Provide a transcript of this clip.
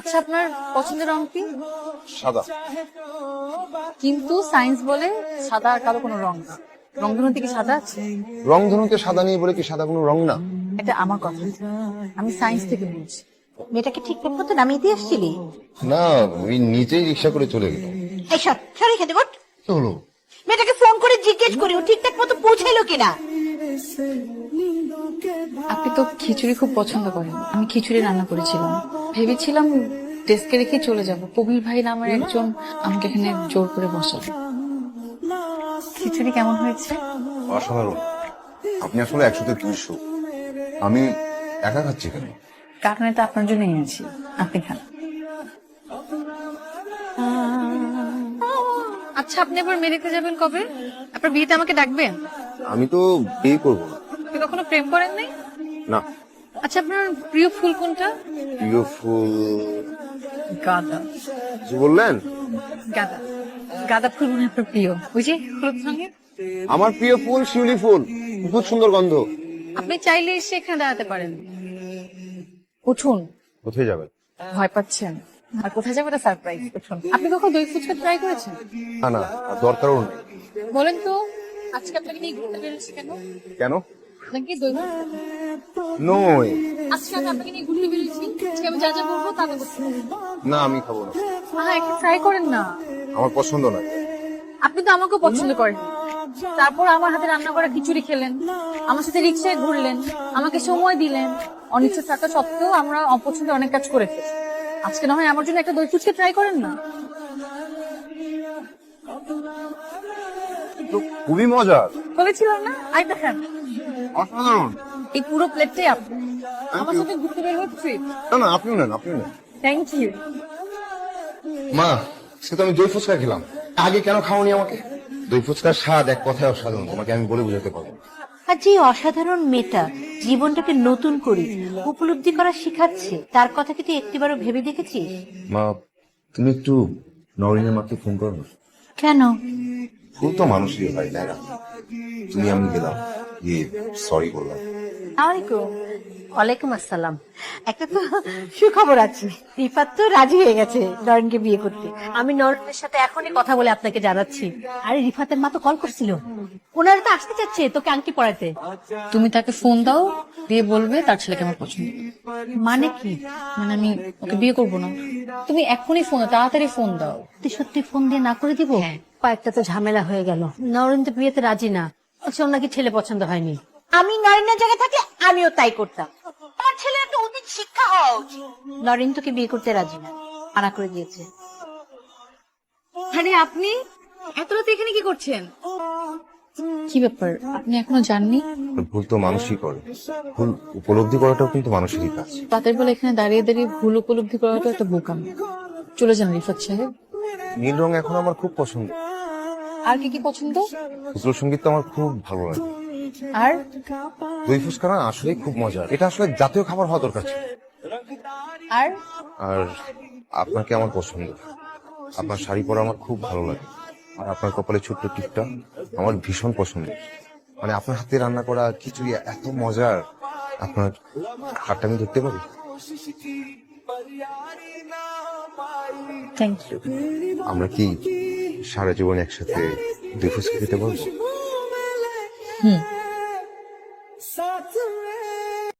আচ্ছা আপনার পছন্দের রং কি? সাদা। কিন্তু সায়েন্স বলে সাদা আর কালো কোনো রং না। রংধনুতে কি সাদা আছে? রং ধনুকে সাদা নিয়ে বলে কি সাদা কোনো রং না? এটা আমার কথা। আমি সায়েন্স থেকে বলছি। মেয়েটাকে ঠিকঠাক মতো নামিয়ে দিয়ে আসছিলি না ওই নিচেই রিক্সা করে চলে গেল এই সব সরি খেতে বট কি হলো? মেয়েটাকে ফোন করে জিজ্ঞেস করি ও ঠিকঠাক মতো পৌঁছাইলো কিনা? আপনি তো খিচুড়ি খুব পছন্দ করেন। আমি খিচুড়ি রান্না করেছিলাম। ভেবেছিলাম ডেস্কে রেখে চলে যাব। কবির ভাই নামের একজন আমাকে এখানে জোর করে বসাল। খিচুড়ি কেমন হয়েছে? অসাধারণ। আপনি আসলে একশোতে দুইশো আমি একা খাচ্ছি কেন? কারণ এটা আপনার জন্য এনেছি। আপনি খান। আচ্ছা আপনি আবার মেরিতে যাবেন কবে? আপনার বিয়েতে আমাকে ডাকবেন? আমি তো বিয়ে করব না। আপনি কখনো প্রেম করেন নাই? না। আচ্ছা আপনার প্রিয় ফুল কোনটা? প্রিয় ফুল গাঁদা। কি বললেন? গাঁদা। গাঁদা ফুল মনে হয় আপনার প্রিয়। ওই যে হলুদ রঙের? আমার প্রিয় ফুল শিউলি ফুল। খুব সুন্দর গন্ধ। আপনি চাইলে এসে এখানে দাঁড়াতে পারেন। উঠুন। কোথায় যাবেন? ভয় পাচ্ছেন। আর কোথায় যাবে এটা সারপ্রাইজ উঠুন। আপনি কখনো দই ফুচকা ট্রাই করেছেন? না না আর দরকারও নেই। বলেন তো। আজকে আপনাকে নিয়ে ঘুরতে বেরোচ্ছি কেন? কেন? নাকি দই আজকে আমি আপনাকে নিয়ে ঘুরতে বেরিয়েছি আজকে আমি যা যা বলব তা না আমি খাব না। হ্যাঁ একটু ট্রাই করেন না। আমার পছন্দ না আপনি তো আমাকেও পছন্দ করেন। তারপর আমার হাতে রান্না করা খিচুড়ি খেলেন। আমার সাথে রিক্সায় ঘুরলেন। আমাকে সময় দিলেন। অনিচ্ছা থাকা সত্ত্বেও আমরা অপছন্দে অনেক কাজ করে আজকে না হয় আমার জন্য একটা দই ফুচকে ট্রাই করেন না? তো খুবই মজার। বলেছিলাম না? আই দেখেন অসাধারণ। এই পুরো প্লেটটাই আপনি আমার সাথে ঘুরতে বের হচ্ছে। না না আপনিও নেন আপনিও নেন। থ্যাংক ইউ মা সে তো আমি দই ফুচকা খেলাম। আগে কেন খাওনি আমাকে? দই ফুচকার স্বাদ এক কথায় অসাধারণ তোমাকে আমি বলে বোঝাতে পারব। আর যে অসাধারণ মেয়েটা জীবনটাকে নতুন করে উপলব্ধি করা শিখাচ্ছে তার কথা কি তুই একটিবারও ভেবে দেখেছিস? মা তুমি একটু নরিনের মাকে ফোন করো। না কেন? ফুল তো মানুষই হয় তাই না? তুমি আমি গেলাম গিয়ে সরি বললাম। আলাইকুম ওয়ালাইকুম আসসালাম। একটা তো সুখবর আছে। রিফাত তো রাজি হয়ে গেছে নরেনকে বিয়ে করতে। আমি নরেনের সাথে এখনই কথা বলে আপনাকে জানাচ্ছি। আরে রিফাতের মা তো কল করছিল। ওনারা তো আসতে চাচ্ছে তোকে আংটি পড়াতে তুমি তাকে ফোন দাও দিয়ে বলবে তার ছেলেকে আমার পছন্দ। মানে কি? মানে আমি ওকে বিয়ে করব না। তুমি এখনই ফোন দাও তাড়াতাড়ি ফোন দাও। তুই সত্যি ফোন দিয়ে না করে দিব? কয়েকটা তো ঝামেলা হয়ে গেল। নরেন তো বিয়েতে রাজি না। আচ্ছা ওর নাকি ছেলে পছন্দ হয়নি। আমি নরেনের জায়গায় থাকলে আমিও তাই করতাম। আমার ছেলে একটা উচিত শিক্ষা হওয়া উচিত। নরেন তোকে বিয়ে করতে রাজি না। মানা করে দিয়েছে। আরে আপনি এত রাতে এখানে কি করছেন? কি ব্যাপার? আপনি এখনও জাননি ভুল তো মানুষই করে। ভুল উপলব্ধি করাটাও কিন্তু মানুষেরই কাজ। রাতের বেলা এখানে দাঁড়িয়ে দাঁড়িয়ে ভুল উপলব্ধি করাটা একটা বোকাম। চলে যান রিফাত সাহেব। নীল রং এখন আমার খুব পছন্দ। আর কি কি পছন্দ? খুচরো সংগীত তো আমার খুব ভালো লাগে। আর? দই ফুচকা না আসলে খুব মজার। এটা আসলে জাতীয় খাবার হওয়া দরকার ছিল। আর? আর আপনাকে আমার পছন্দ? আপনার শাড়ি পরা আমার খুব ভালো লাগে। আর আপনার কপালে ছোট্ট টিপটা আমার ভীষণ পছন্দ। মানে আপনার হাতে রান্না করা খিচুড়ি এত মজার। আপনার হাতটা আমি দেখতে পারি? থ্যাংক ইউ আমরা কি সারা জীবন একসাথে দুই ফুচকা খেতে পারব হুম।